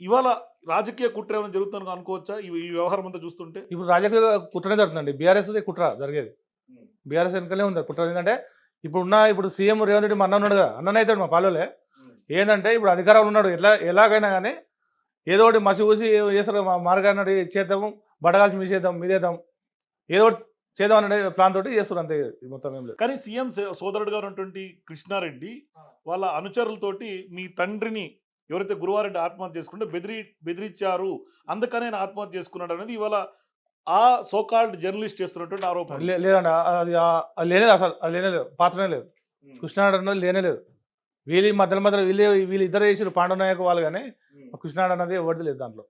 ఇవాళ రాజకీయ కుట్ర ఏమైనా జరుగుతుందని అనుకోవచ్చా? ఈ వ్యవహారం అంతా చూస్తుంటే? ఇప్పుడు రాజకీయ కుట్రనే జరుగుతుందండి. బీఆర్ఎస్ కుట్ర జరిగేది. బీఆర్ఎస్ వెనకలే ఉంది. కుట్ర ఎందుకంటే ఇప్పుడు ఉన్న ఇప్పుడు సీఎం రేవంత్ రెడ్డి మా అన్న ఉన్నాడు కదా అన్న అవుతాడు మా పాలోలే. ఏంటంటే ఇప్పుడు అధికారంలో ఉన్నాడు. ఎట్లా ఎలాగైనా కానీ ఏదో ఒకటి మసి ఊసి చేస్తారు. మా మార్గాన్ని చేద్దాము. బడగాల్సి మీసేద్దాం మీదేద్దాం. ఏదో ఒకటి చేద్దాం అనే ప్లాన్ తోటి చేస్తారు అంతే మొత్తం ఏం లేదు. కానీ సీఎం సే- సోదరుడుగా ఉన్నటువంటి కృష్ణారెడ్డి వాళ్ళ అనుచరులతోటి మీ తండ్రిని ఎవరైతే గురువారెడ్డి ఆత్మహత్య చేసుకుంటే బెదిరి బెదిరించారు అందుకనే ఆయన ఆత్మహత్య చేసుకున్నాడు అనేది ఇవాళ ఆ సోకాల్డ్ జర్నలిస్ట్ చేస్తున్నటువంటి ఆరోపణ. లేదండి ఆ- అది ఆ- అది లేనే లేదు అసలు అది లేనే లేదు పాత్రనే లేదు. కృష్ణాడు అన్నది లేనే లేదు. వీళ్ళు మధ్యలో మధ్యలో వీళ్ళు వీళ్ళు ఇద్దరు చేసారు పాండవ నాయకు వాళ్ళు కానీ కృష్ణాడు అన్నది ఎవరిది లేదు దాంట్లో.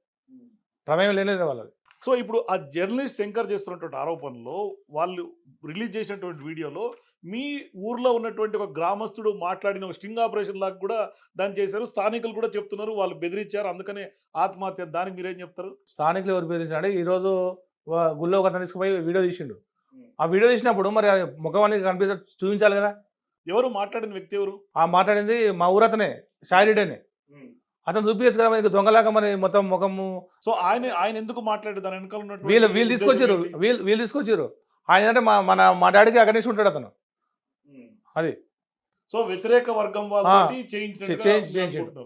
ప్రమేయం లేనే లేదు వాళ్ళది. సో ఇప్పుడు ఆ జర్నలిస్ట్ శంకర్ చేస్తున్నటువంటి ఆరోపణలో వాళ్ళు రిలీజ్ చేసినటువంటి వీడియోలో మీ ఊర్లో ఉన్నటువంటి ఒక గ్రామస్తుడు మాట్లాడిన ఒక స్టింగ్ ఆపరేషన్ లాగా కూడా దాన్ని చేశారు. స్థానికులు కూడా చెప్తున్నారు. వాళ్ళు బెదిరించారు. అందుకనే ఆత్మహత్య. దానికి మీరేం చెప్తారు? స్థానికులు ఎవరు బెదిరించాడు ఈ రోజు వా- గుళ్ళో ఒక తీసుకుపోయి వీడియో తీసిండు. ఆ వీడియో తీసినప్పుడు మరి ముఖం అనేది కనిపించ చూపించాలి కదా? ఎవరు? మాట్లాడిన వ్యక్తి ఎవరు? ఆ మాట్లాడింది మా ఊరు అతనే షాయిరెడ్డి అతను చూపించచ్చు కదా మరి దొంగలాగా మరి మొత్తం ముఖము. సో ఆయన ఆయన ఎందుకు మాట్లాడారు? దాని వెనకాల వీళ్ళు వీళ్ళు తీసుకొచ్చారు? వీళ్ళు వీళ్ళు తీసుకొచ్చారు. ఆయన అంటే మా మన మా డాడీకి అగనేసి ఉంటాడు అతను. అది. సో వ్యతిరేక వర్గం వాళ్ళతోటి మీరు చేయించాడు.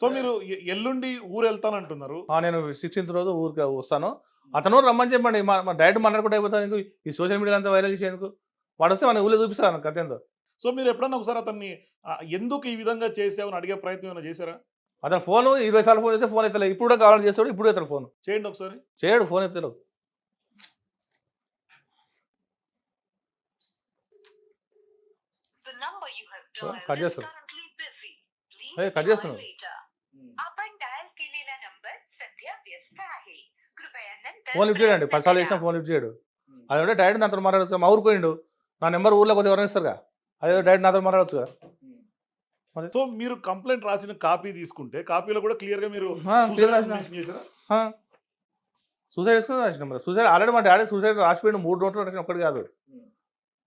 సో మీరు ఎల్లుండి ఊరు వెళ్తానంటున్నారు ఆ, నేను సిక్స్టీన్త్ రోజు ఊరికి వస్తాను. అతను రమ్మని చెప్పండి. మా డైరెక్ట్ మాట్లాడుకుంటే అయిపోతుంది ఎందుకు? ఈ సోషల్ మీడియా అంతా వైరల్ చేసేందుకు. వాడు వస్తే మన ఊళ్ళో చూపిస్తాను కథ ఏందో. సో మీరు ఎప్పుడన్నా ఒకసారి అతన్ని ఎందుకు ఈ విధంగా చేసావని అడిగే ప్రయత్నం ఏమైనా చేశారా? అతను ఫోన్ ఇరవై సార్లు ఫోన్ చేస్తే ఫోన్ ఎత్తలే ఇప్పుడు కూడా కావాలని చేస్తాడు ఇప్పుడు ఎత్తాడు ఫోన్. చేయండి ఒకసారి. చేయడు ఫోన్ ఎత్తాడు number you have Oh, dialed cut is చేస్తాడు. currently busy. Please Hey, cut try చేస్తున్నాడు. later. आपण डायल केलेला नंबर सध्या व्यस्त आहे कृपया नंतर ఫోన్ లిఫ్ట్ చేయడండి प्रयत्न పది సార్లు करा. చేసినా ఫోన్ లిఫ్ట్ చేయడు అదే డైరెక్ట్ నాతో మాట్లాడచ్చు మా ఊరికి పోయిండు నా నెంబర్ ఊళ్ళో కొద్దిగా ఎవరైనా ఇస్తారుగా అదే డైరెక్ట్ నాతో మాట్లాడచ్చు కదా సో మీరు కంప్లైంట్ రాసిన కాపీ తీసుకుంటే కాపీలో కూడా క్లియర్ గా మీరు ఆ, suicide clear అని రాసిన. mention చేశారా ఆ. సూసైడ్ చేసుకుని రాసిన మరి సూసైడ్ ఆల్రెడీ మా డాడీ సూసైడ్ రాసిపోయిండు మూడు నోట్లు రాసిన ఒక్కటి కాదు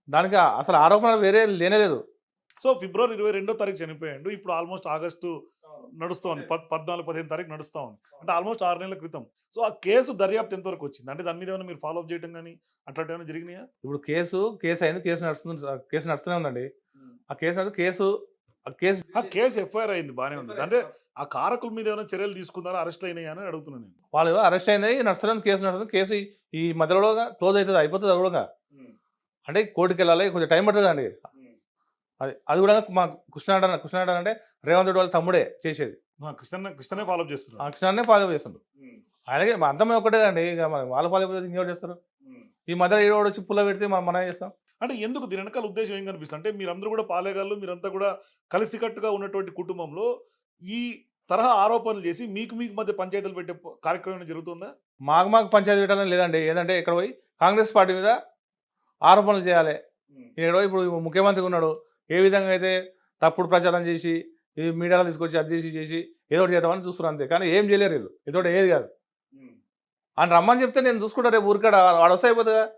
దానికి అసలు ఆరోపణ వేరే లేనే లేదు. సో ఫిబ్రవరి ఇరవై రెండో తారీఖు చనిపోయాడు. ఇప్పుడు ఆల్మోస్ట్ ఆగస్టు నడుస్తోంది పద్- పద్నాలుగు పదిహేను తారీఖు నడుస్తూ ఉంది. అంటే ఆల్మోస్ట్ ఆరు నెలల క్రితం. సో ఆ కేసు దర్యాప్తు ఎంతవరకు వచ్చింది? అంటే దాని మీద ఏమైనా మీరు ఫాలో అప్ చేయడం కానీ అట్లాంటి ఏమైనా జరిగినాయా? ఇప్పుడు కేసు కేసు అయింది కేసు నడుస్తుంది. కేసు నడుస్తూనే ఉందండి. ఆ కేసు కేసు ఆ కేసు ఆ కేసు ఎఫ్ఐఆర్ అయింది బాగానే ఉంది. అంటే ఆ కారకుల మీద ఏమైనా చర్యలు తీసుకున్నారా? అరెస్ట్ అయినాయా అని అడుగుతున్నాను నేను. వాళ్ళు అరెస్ట్ అయింది నడుస్తుంది కేసు నడుస్తుంది. కేసు ఈ- మధ్యలో క్లోజ్ అవుతుంది అయిపోతుంది కూడా. అంటే కోర్టుకి వెళ్ళాలి కొంచెం టైం పడుతుంది అండి. అది అది కూడా మా కృష్ణాడ కృష్ణాడ అంటే రేవంత్ రెడ్డి వాళ్ళ తమ్ముడే చేసేది. కృష్ణ కృష్ణనే ఫాలో చేస్తున్నారు. కృష్ణానే ఫాలో చేస్తుండ్రు అలాగే మా అంతమే ఒకటే అండి ఇక వాళ్ళ ఫాలో అయిపోతే ఇంకెవరు చేస్తారు? ఈ మధ్యలో ఏడో వచ్చి పుల్ల పెడితే మనం మనం చేస్తాం. అంటే ఎందుకు దీని వెనకాల ఉద్దేశం ఏం కనిపిస్తుంది? అంటే మీరందరూ కూడా పాలేగాళ్ళు మీరంతా కూడా కలిసికట్టుగా ఉన్నటువంటి కుటుంబంలో ఈ తరహా ఆరోపణలు చేసి మీకు మీకు మధ్య పంచాయతీలు పెట్టే కార్యక్రమం జరుగుతుందా? మాకు మాకు పంచాయతీ పెట్టాలని లేదండి. ఏంటంటే ఇక్కడ పోయి కాంగ్రెస్ పార్టీ మీద ఆరోపణలు చేయాలి. ఏడో ఇప్పుడు ముఖ్యమంత్రి ఉన్నాడు. ఏ విధంగా అయితే తప్పుడు ప్రచారం చేసి ఈ మీడియాలో తీసుకొచ్చి అది చేసి చేసి ఏదో చేద్దామని చూస్తున్నారు అంతే. కానీ ఏం చేయలేరు వీళ్ళు. ఏదో ఏది కాదు. అని రమ్మని చెప్తే నేను చూసుకుంటా రేపు ఊరికాడ వాడు వస్తే అయిపోతుందా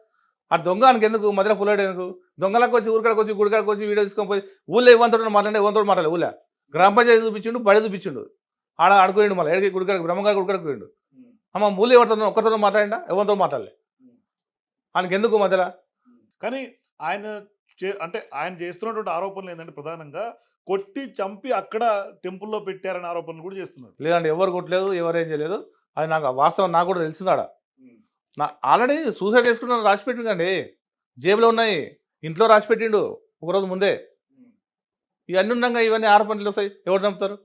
ఆ దొంగ ఆయనకి ఎందుకు? మధ్యలో పుల్లాడు ఎందుకు? దొంగలకు వచ్చి ఊరికాడకు వచ్చి గుడికాడకు వచ్చి వీడియో తీసుకొని పోయి ఊళ్ళో ఇవ్వంతోడు మాట్లాడే ఇవ్వంతోడు మాట్లాడే ఊళ్ళో. గ్రామ పంచాయతీ చూపించిండు బడి చూపించిండు. ఆడ ఆడుకోండు మళ్ళీ. ఎక్కడికి గుడికాడకు బ్రహ్మగారు గుడికాడకు పోయిండు. అమ్మ ఊళ్ళో ఎవరితో ఒక్కరితో మాట్లాడిండా? ఎవరితో మాట్లాడలే. ఆయనకి ఎందుకు మధ్యలో? కానీ ఆయన చే- అంటే ఆయన చేస్తున్నటువంటి ఆరోపణలు ఏంటంటే ప్రధానంగా కొట్టి చంపి అక్కడ టెంపుల్లో పెట్టారనే ఆరోపణలు కూడా చేస్తున్నారు. లేదండి ఎవరు కొట్టలేదు ఎవరు ఏం చేయలేదు. అది నాకు వాస్తవం నాకు కూడా తెలిసిందాడ. నా ఆల్రెడీ సూసైడ్ చేసుకున్న రాసి పెట్టిందండి జేబులో ఉన్నాయి ఇంట్లో రాసి పెట్టిండు ఒకరోజు ముందే. ఇవన్నీ ఉండగా ఇవన్నీ ఆరోపణలు వస్తాయి. ఎవరు చంపుతారు?